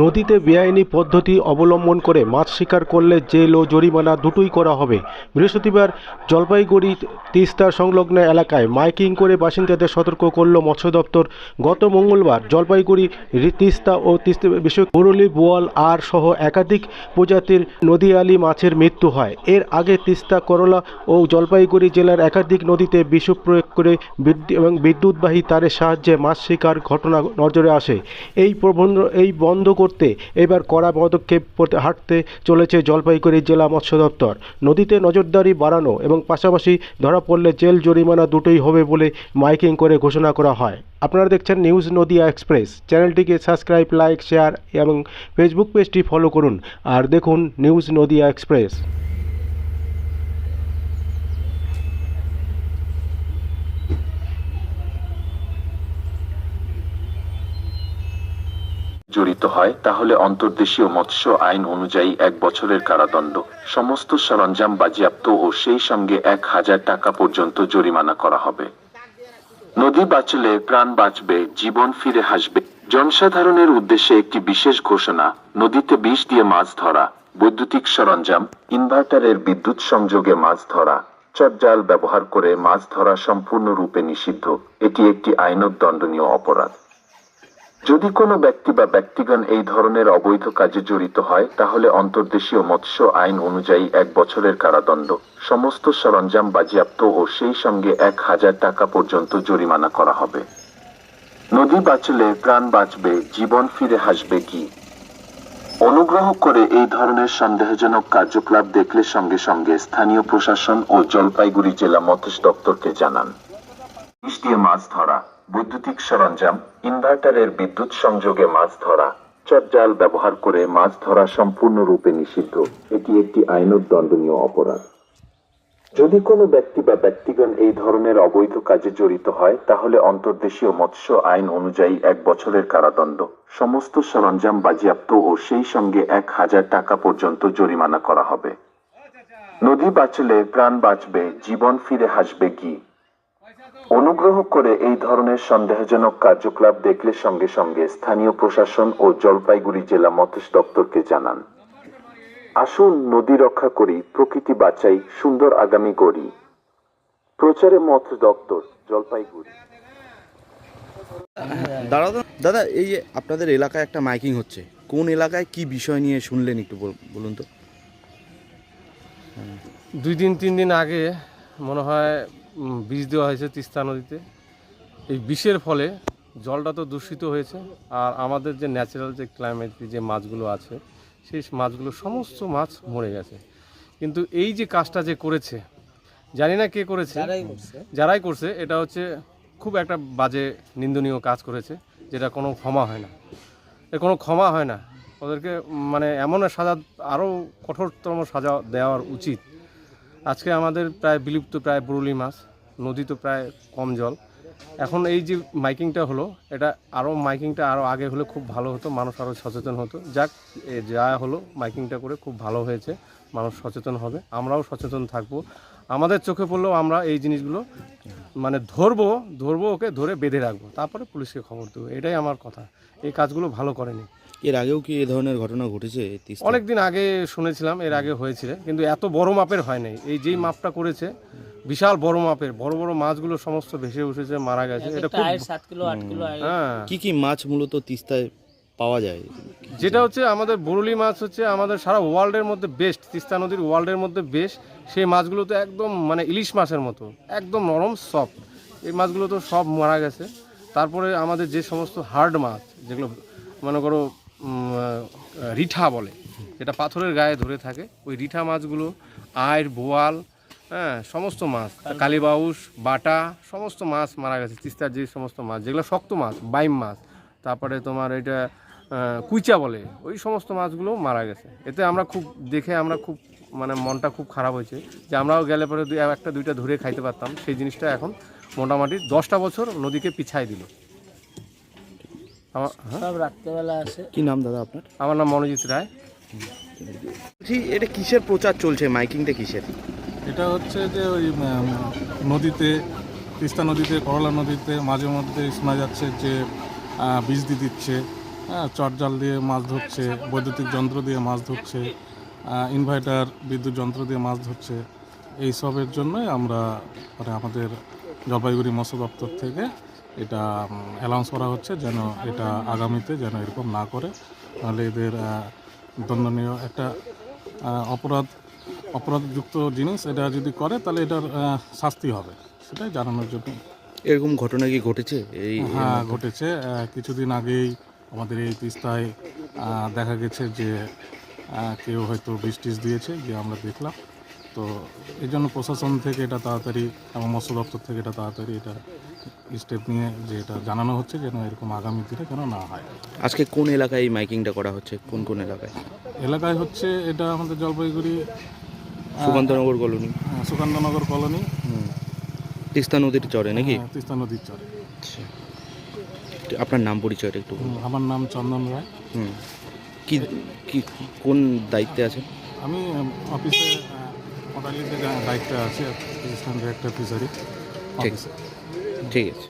নদীতে বেআইনি পদ্ধতি অবলম্বন করে মাছ শিকার করলে জেল ও জরিমানা দুটোই করা হবে। বৃহস্পতিবার জলপাইগুড়ি তিস্তা সংলগ্ন এলাকায় মাইকিং করে বাসিন্দাদের সতর্ক করল মৎস্য দপ্তর। গত মঙ্গলবার জলপাইগুড়ি তিস্তা ও তিস্তা বিষয় মুরলি, বোয়াল আর সহ একাধিক প্রজাতির নদীয়ালি মাছের মৃত্যু হয়। এর আগে তিস্তা, করলা ও জলপাইগুড়ি জেলার একাধিক নদীতে বিষ প্রয়োগ করে এবং বিদ্যুৎবাহী তারের সাহায্যে মাছ শিকার ঘটনা নজরে আসে। এই প্রবন্ধ এই বন্ধ করতে এবার কড়া পদক্ষেপ হাঁটতে চলেছে জলপাইগুড়ি জেলা মৎস্য দপ্তর। নদীতে নজরদারি বাড়ানো এবং পাশাপাশি ধরা পড়লে জেল জরিমানা দুটোই হবে বলে মাইকিং করে ঘোষণা করা হয়। আপনারা দেখছেন নিউজ নদিয়া এক্সপ্রেস। চ্যানেলটিকে সাবস্ক্রাইব, লাইক, শেয়ার এবং ফেসবুক পেজটি ফলো করুন। আর দেখুন নিউজ নদিয়া এক্সপ্রেস। জড়িত হয়, তাহলে অন্তর্দেশীয় মৎস্য আইন অনুযায়ী এক বছরের কারাদণ্ড। সমস্ত সরঞ্জাম বাজেয়াপ্ত ও সেই সঙ্গে এক হাজার টাকা পর্যন্ত জরিমানা করা হবে। নদী বাঁচলে প্রাণ বাঁচবে, জীবন ফিরে হাসবে জনসাধারণের উদ্দেশ্যে একটি বিশেষ ঘোষণা, নদীতে বিষ দিয়ে মাছ ধরা, বৈদ্যুতিক সরঞ্জাম, ইনভার্টারের বিদ্যুৎ সংযোগে মাছ ধরা চটজাল ব্যবহার করে মাছ ধরা সম্পূর্ণরূপে নিষিদ্ধ। এটি একটি আইনত দণ্ডনীয় অপরাধ। যদি কোনো ব্যক্তি বা ব্যক্তিগণ এই ধরনের অবৈধ কাজে জড়িত হয়, তাহলে অন্তর্দেশীয় মৎস্য আইন অনুযায়ী এক বছরের কারাদণ্ড। সমস্ত সরঞ্জাম বাজেয়াপ্ত ও সেই সঙ্গে এক হাজার টাকা পর্যন্ত জরিমানা করা হবে। নদী বাঁচলে প্রাণ বাঁচবে, জীবন ফিরে হাসবে কি? অনুগ্রহ করে এই ধরনের সন্দেহজনক কার্যকলাপ দেখলে সঙ্গে সঙ্গে স্থানীয় প্রশাসন ও জলপাইগুড়ি জেলা মৎস্য দপ্তরকে জানান। মাছ ধরা। বৈদ্যুতিক সরঞ্জাম, ইনভার্টারের বিদ্যুৎ সংযোগে মাছ ধরা চটজাল ব্যবহার করে মাছ ধরা সম্পূর্ণরূপে নিষিদ্ধ। এটি একটি আইনত দণ্ডনীয় অপরাধ। যদি কোনো ব্যক্তি বা ব্যক্তিগণ এই ধরনের অবৈধ কাজে জড়িত হয়, তাহলে অন্তর্দেশীয় মৎস্য আইন অনুযায়ী এক বছরের কারাদণ্ড। সমস্ত সরঞ্জাম বাজেয়াপ্ত ও সেই সঙ্গে এক হাজার টাকা পর্যন্ত জরিমানা করা হবে। নদী বাঁচলে প্রাণ বাঁচবে, জীবন ফিরে হাসবে কি? অনুগ্রহ করে এই ধরনের সন্দেহজনক কার্যকলাপ দেখলে সঙ্গে সঙ্গে স্থানীয় প্রশাসন ও জলপাইগুড়ি জেলা মৎস্য দপ্তরকে জানান। আসুন নদী রক্ষা করি প্রকৃতি বাঁচাই সুন্দর আগামী গড়ি প্রচারে মৎস্য দপ্তর জলপাইগুড়ি। দাদা দাদা এই যে আপনাদের এলাকায় একটা মাইকিং হচ্ছে কোন এলাকায় কি বিষয় নিয়ে শুনলেন একটু বল- বলুন তো? দুই দিন তিন দিন আগে মনে হয় বিষ দেওয়া হয়েছে তিস্তা নদীতে। এই বিষের ফলে জলটা তো দূষিত হয়েছে আর আমাদের যে ন্যাচারাল যে ক্লাইমেট যে মাছগুলো আছে সেই মাছগুলো সমস্ত মাছ মরে গেছে। কিন্তু এই যে কাজটা যে করেছে জানি না কে করেছে যারাই করছে। এটা হচ্ছে খুব একটা বাজে নিন্দনীয় কাজ করেছে যেটা কোনো ক্ষমা হয় না। এর কোনো ক্ষমা হয় না। ওদেরকে মানে এমন সাজা আরও কঠোরতম সাজা দেওয়ার উচিত। আজকে আমাদের প্রায় বিলুপ্ত, প্রায় বুরুলি মাছ নদী তো প্রায় কম জল। এখন এই যে মাইকিংটা হলো, এটা আরও মাইকিংটা আরও আগে হলে খুব ভালো হতো, মানুষ আরও সচেতন হতো। যাক যা হলো, মাইকিংটা করে খুব ভালো হয়েছে, মানুষ সচেতন হবে, আমরাও সচেতন থাকব। আমাদের চোখে পড়লেও আমরা এই জিনিসগুলো মানে ধরবো ধরবো ওকে, ধরে বেঁধে রাখব, তারপরে পুলিশকে খবর দেবো, এটাই আমার কথা। এই কাজগুলো ভালো করেনি। এর আগেও কি এ ধরনের ঘটনা ঘটেছে? অনেক দিন আগে শুনেছিলাম এর আগে হয়েছিল কিন্তু এত বড় মাপের হয় নাই। এই যেই মাপটা করেছে বিশাল বড় মাপের বড় বড় মাছগুলো সমস্ত ভেসে উঠেছে মারা গেছে। এটা খুব সাত কিলো আট কিলো হ্যাঁ। কি কি মাছ মূলত তিস্তায় পাওয়া যায়? যেটা হচ্ছে আমাদের বরুলি মাছ হচ্ছে আমাদের সারা ওয়ার্ল্ডের মধ্যে বেস্ট তিস্তা নদীর ওয়ার্ল্ডের মধ্যে বেস্ট সেই মাছগুলো তো একদম মানে ইলিশ মাছের মতো একদম নরম সফট এই মাছগুলো তো সব মারা গেছে। তারপরে আমাদের যে সমস্ত হার্ড মাছ যেগুলো মনে করো রিঠা বলে যেটা পাথরের গায়ে ধরে থাকে। ওই রিঠা মাছগুলো আয়ের বোয়াল হ্যাঁ সমস্ত মাছ কালীবাউস বাটা সমস্ত মাছ মারা গেছে তিস্তার যে সমস্ত মাছ যেগুলো শক্ত মাছ বাইম মাছ। তারপরে তোমার এটা কুইচা বলে ওই সমস্ত মাছগুলো মারা গেছে। এতে আমরা খুব দেখে আমরা খুব মানে মনটা খুব খারাপ হয়েছে যে আমরাও গেলে পরে একটা দুইটা ধরে খাইতে পারতাম। সেই জিনিসটা এখন মোটামুটি দশটা বছর নদীকে পিছাই দিল। আমার হ্যাঁ? সব রাত্রেবেলা আসে। কি নাম দাদা আপনার? আমার নাম মনোজিৎ রায়। বলছি এটা কিসের প্রচার চলছে? মাইকিংটা কিসের? এটা হচ্ছে যে ওই নদীতে তিস্তা নদীতে করলা নদীতে মাঝে মধ্যে শোনা যাচ্ছে যে বীজ দিয়ে দিচ্ছে। হ্যাঁ চটজাল দিয়ে মাছ ধরছে বৈদ্যুতিক যন্ত্র দিয়ে মাছ ধরছে ইনভার্টার বিদ্যুৎ যন্ত্র দিয়ে মাছ ধরছে। এইসবের জন্যই আমরা মানে আমাদের জলপাইগুড়ি মৎস্য দপ্তর থেকে এটা অ্যালাউন্স করা হচ্ছে যেন এটা আগামীতে যেন এরকম না করে। তাহলে এদের দণ্ডনীয় একটা অপরাধ অপরাধযুক্ত জিনিস এটা যদি করে তাহলে এটার শাস্তি হবে। সেটাই জানানোর জন্য। এরকম ঘটনা কি ঘটেছে? এই হ্যাঁ ঘটেছে। কিছুদিন আগেই আমাদের এই তিস্তায় দেখা গেছে যে কেউ হয়তো বৃষ্টিস দিয়েছে যে আমরা দেখলাম। তো এই জন্য প্রশাসন থেকে এটা তাড়াতাড়ি এবং মৎস্য দপ্তর থেকে এটা তাড়াতাড়ি এটা স্টেপ নিয়ে যে এটা জানানো হচ্ছে যেন এরকম আগামী দিনে যেন না হয়। আজকে কোন এলাকায় এই মাইকিংটা করা হচ্ছে? কোন কোন এলাকায়? এলাকায় হচ্ছে এটা আমাদের জলপাইগুড়ি সুকান্তনগর কলোনি। আহ, সুকান্তনগর কলোনি। তিস্তা নদীর চরে নাকি? হ্যাঁ, তিস্তা নদীর চরে। আচ্ছা। আপনার নাম পরিচয়টা একটু আমার নাম চন্দন রায়। হুম। কি কি কোন দায়িত্বে আছেন? আমি উম, অফিসে আছে দায়িত্বে আছি অ্যাসিস্ট্যান্ট ডিরেক্টর ফিশারি ঠিক আছে।